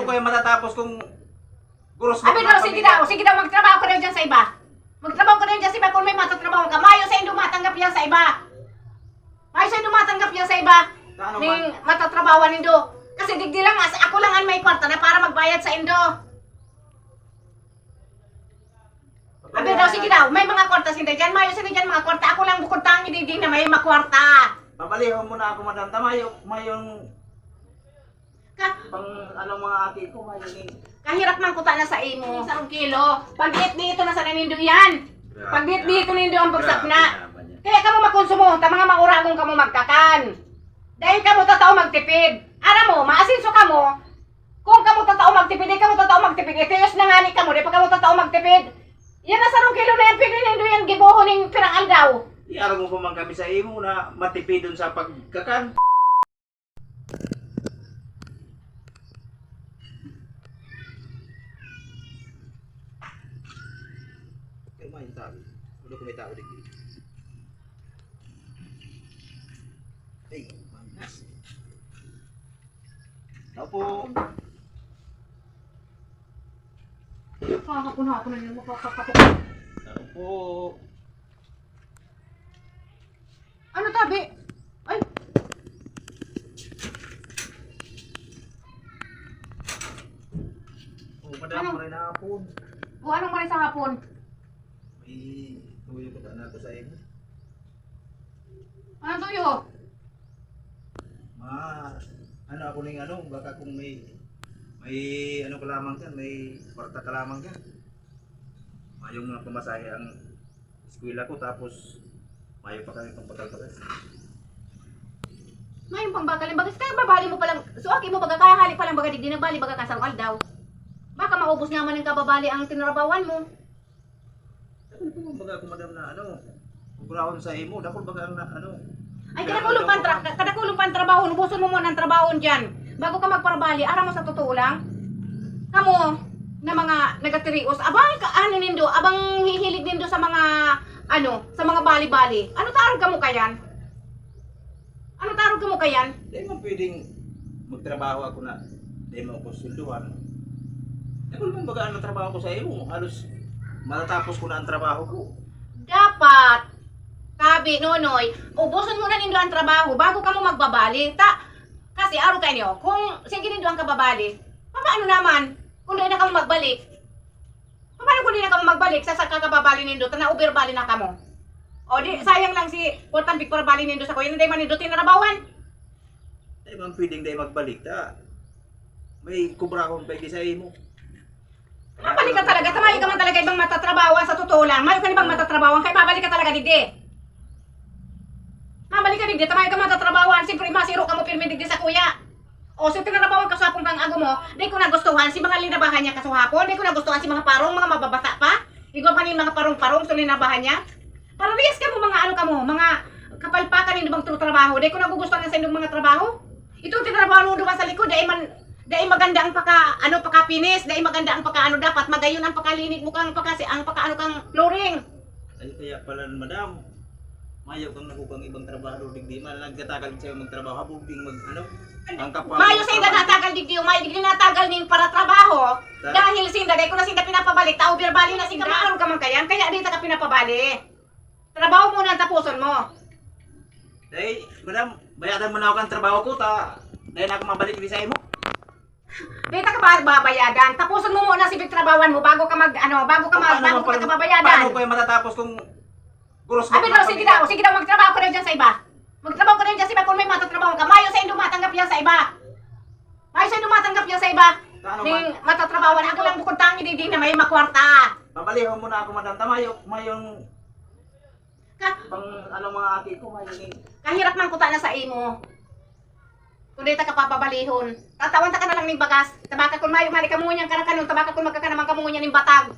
Paano ko yung matatapos kung gross Abi daw, sige daw, sige daw, magtrabaho ka daw dyan sa iba. Magtrabaho ka daw dyan sa iba kung may matatrabaho ka. Mayo sa indo matanggap yan sa iba. Mayo sa indo matanggap yan sa iba. Paano Ning matatrabaho nindo. Kasi digdi lang, as ako lang ang may kwarta na para magbayad sa indo. Abi daw, sige daw, may mga kwarta sinda dyan. Mayo sinda dyan mga kwarta. Ako lang bukod tangi di na may makwarta. Pabalihon mo na ako, madam. Tama yung, mayong Ka, pang anong mga ati ko, mayong kahirap man kuta na sa imo. Sa kilo. Pag dito na sa nanindo yan. Pag dito nindo ang bagsak na. Kaya kamo makonsumo, ta mga mauragong kamo magkakan. Dahil kamo tatao magtipid. Ara mo, maasinso kamo. Kung kamo tatao magtipid, kamo tatao magtipid. Itiyos na nga ni kamo, di pa kamo tatao magtipid. Yan na sarong kilo na yan, pwede nindo yan gibuho ning pirang aldaw. Iarang mo pa man kami sa imo na matipidon sa pagkakan. Kaya may tao. Ulo ko may tao dito. Hey, manas. Tao po. Kakapun ako na makakapatok. Tao po. Ano tabi? Ay, Oh, madam, Ano? maray na hapon. o anong maray sa hapon? May tuyo ko na ako sa imo. Ano tuyo? Ma, ano ako ning ano, baka kung may may ano ka lamang yan, may kwarta ka lamang yan. Mayong mga pamasahe ang eskwela ko tapos mayo pa kami. Ngayon pang bakalin, bakit kaya babali mo palang, so aki mo baga kaya hali palang baga di nagbali baga kasang aldaw. Baka maubos nga man ng kababali ang tinrabawan mo. Po baga ako madam na ano, kukulawon sa imo, dakol baga ang na, ano. Ay, kadakulong pan, tra- kadakulong pan trabaho, lubuson mo muna ang trabaho dyan. Bago ka magparabali, ara mo sa totoo lang. Kamo, na mga nagatirios, abang ka, ano nindo, abang hihilig nindo sa mga, ano, sa mga bali-bali. Ano tarong ka mo kayan? Ano tarong ka mo kayan? Di mo pwedeng magtrabaho ako na di mo ako sulduhan. Dakol mo baga ang trabaho ko sa imo, halos matatapos ko na ang trabaho ko. Dapat, kabi, nonoy, ubuson mo na nindo ang trabaho bago ka mo magbabali. Ta, kasi araw kayo, kung sige nindo ang kababali, paano naman kung di na ka mo magbalik? Paano kung di na ka mo magbalik sa sa kakababali nindo, na uberbali na ka mo? O di, sayang lang si Portan Big bali nindo sa kuya, hindi man nindo tinarabawan. Di man pwedeng di magbalik ta. May kubra akong pwede sa imo. Mabalik ka talaga, tamayo ka man talaga ibang matatrabawan sa totoo lang. Mayo ka ni bang matatrabawan, kaya babalik ka talaga digdi. Mabalik ka digdi, tamayo ka matatrabawan. Siyempre, masiro ka mo pirmi digdi sa kuya. O, so tinarabawan ka sa hapon kang ago mo, di ko nagustuhan si mga linabahan niya kasuhapon, di ko nagustuhan si mga parong, mga mababata pa. Igwa pa ni mga parong-parong sa linabahan niya. Para riyas ka mo mga ano ka mo, mga kapalpakan ni bang trabaho. Di ko nagugustuhan sa inyong mga trabaho. Ito tinrabaho mo duman sa likod, dahil man dahil maganda ang paka ano paka pinis, dahil maganda ang paka ano dapat magayon ang pakalinig mo kang paka ang paka ano kang flooring. Ay kaya pala madam. Mayo kang nakukang ibang trabaho digdi man nagkatagal siya magtrabaho habog ding mag ano ang kapwa. Mayo sa inda natagal digdi yung may digdi natagal ning para trabaho. Ta- Dahil sinda dahil ko na sinda pinapabalik, tao birbali na sinda maaron ka man kayan, kaya dito ka pinapabali. Trabaho muna ang tapuson mo. Dahil madam, bayadan mo na ako ang trabaho ko ta. Dahil na ako mabalik di sa imo. Dito ka ba babayadan? Tapuson mo muna si trabawan mo bago ka mag ano, bago ka mag bago ka babayadan. Paano ko yung matatapos kung gross Abi daw, sige daw, sige daw, magtrabaho ka daw dyan sa iba. Magtrabaho ka daw dyan sa iba kung may matatrabaho ka. Mayo sa indo matanggap yan sa iba. Mayo sa indo matanggap yan sa iba. Paano Ning matatrabawan, ako lang bukod tangi di na may makwarta. Pabalihon mo na ako madam. Tama yung mayong Ka, pang ano mga ati ko mayong kahirap man kuta na sa imo. Kung di ta ka papabalihon. Tatawan ta ka na lang ning bagas. Tabaka kung mayo mali ka mo niyang kanakanon, tabaka kung magkakanaman ka mo niya ning batag.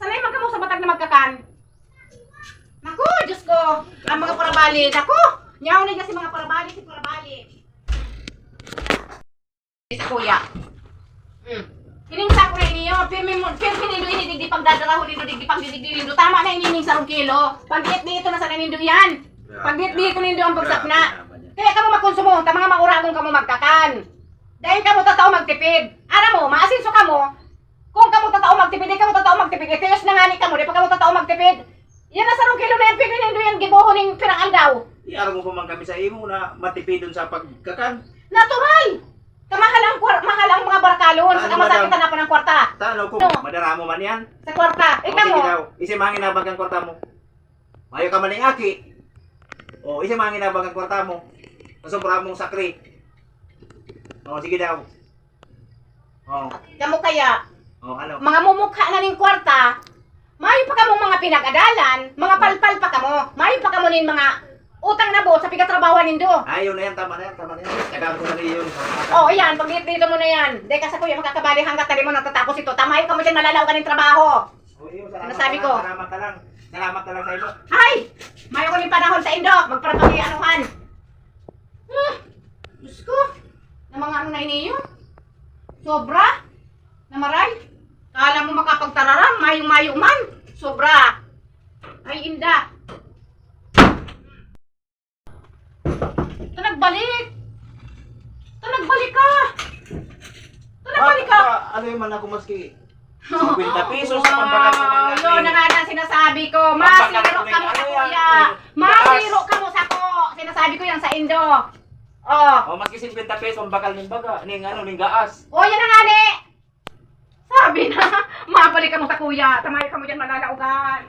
Sanay man ka mo sa batag na magkakan. Naku, Diyos ko. Ang mga parabali. Naku, nyaw na si mga parabali, si parabali. Sa kuya. Hmm. Iningsa ko na inyo, pirmi mo, pirmi nindo inidigdi pang dadaraho nindo digdi pang didigdi nindo. Tama na inining sa kilo. Pag dito na sa nindo yan. Pag dito nindo ang bagsak na. Kaya kamo makonsumo, ta mga mauragong kamo magkakan. Dahil kamo tatao mag magtipid. Alam mo, maasinso ka mo. Kung kamo tatao magtipid, di kamo tatao magtipid. Itiyos na nga ni kamo, di pa kamo tatao magtipid. Yan na sarong kilo na yan, pininindo yan, gibohon ng pirang aldaw. Iaraw mo pa man kami sa imo na matipidon sa pagkakan. Natural! Kamahal ang, mahal ang mga barkalon. Ano, Saka masakitan madam? na po ng kwarta. Tano kung No. madaramo man yan. Sa kwarta. Ikaw mo. isimangin na bagang kwarta mo. Mayo ka maning aki. O isimangin na bagang kwarta mo. Masobra mong sakri. O sige daw. O, Kamu kaya, o ano? mga mumukha na ning kwarta, mayo pa kamo mga pinag-adalan, mga palpal pa kamo, mayo pa kamo nin mga utang na bo sa pigatrabawan nindo. Ayaw na yan, tama na yan, tama na yan. Tagaan ko na rin yun. Oh, ayan, pag dito mo na yan. Deka sa kuya, makakabali hanggat tali mo natatapos ito. Tamayo ka mo dyan, malalaw ka ng trabaho. O, yun, salamat Ano sabi ko? Salamat ka lang. Salamat ka lang sa imo. Hay! Mayo ko ng panahon sa Indo. Magparapagi anuhan. Hmm. Diyos ko. Na mga ano na iniyo. Sobra. Namaray. Kala mo makapagtararam. Mayong-mayo man. Sobra. Ay, inda. Ito nagbalik. Ito nagbalik ka. Ito nagbalik ka. Ah, ano yung man ako maski? 50 pesos sa pambagal ko ng yun na nga sinasabi ko. Ko ng ka mo sa kuya. taas. ka mo sa ko. Sinasabi ko yan sa Indo. Oh. O, maski 50 pesos, ang bakal ng baga. Ning ano, ning gaas. Oh, yan na nga ni. Sabi na, mabalik ka mo sa kuya. Tamayo ka mo dyan malalaugan.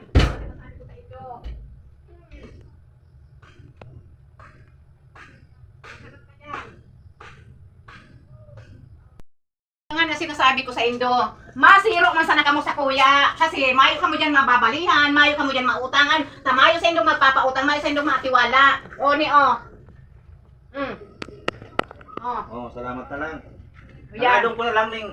Nga na sinasabi ko sa Indo, masiro man sana kamo sa kuya. Kasi mayo ka mo dyan mababalihan, mayo ka mo dyan mautangan, tamayo sa Indo magpapautang, mayo sa Indo matiwala. O ni o. Mm. Oh. Oh, salamat na lang. Yan. Nakadong ko na lang ning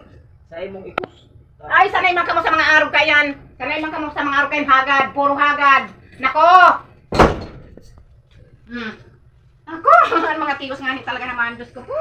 sa imong ikus. Ay, sanay man kamo sa mga araw kayan. Sanay man kamo sa mga araw kayan hagad. Puro hagad. Nako! Hmm. Ako, ang mga tiyos nga ni talaga naman. Diyos ko po.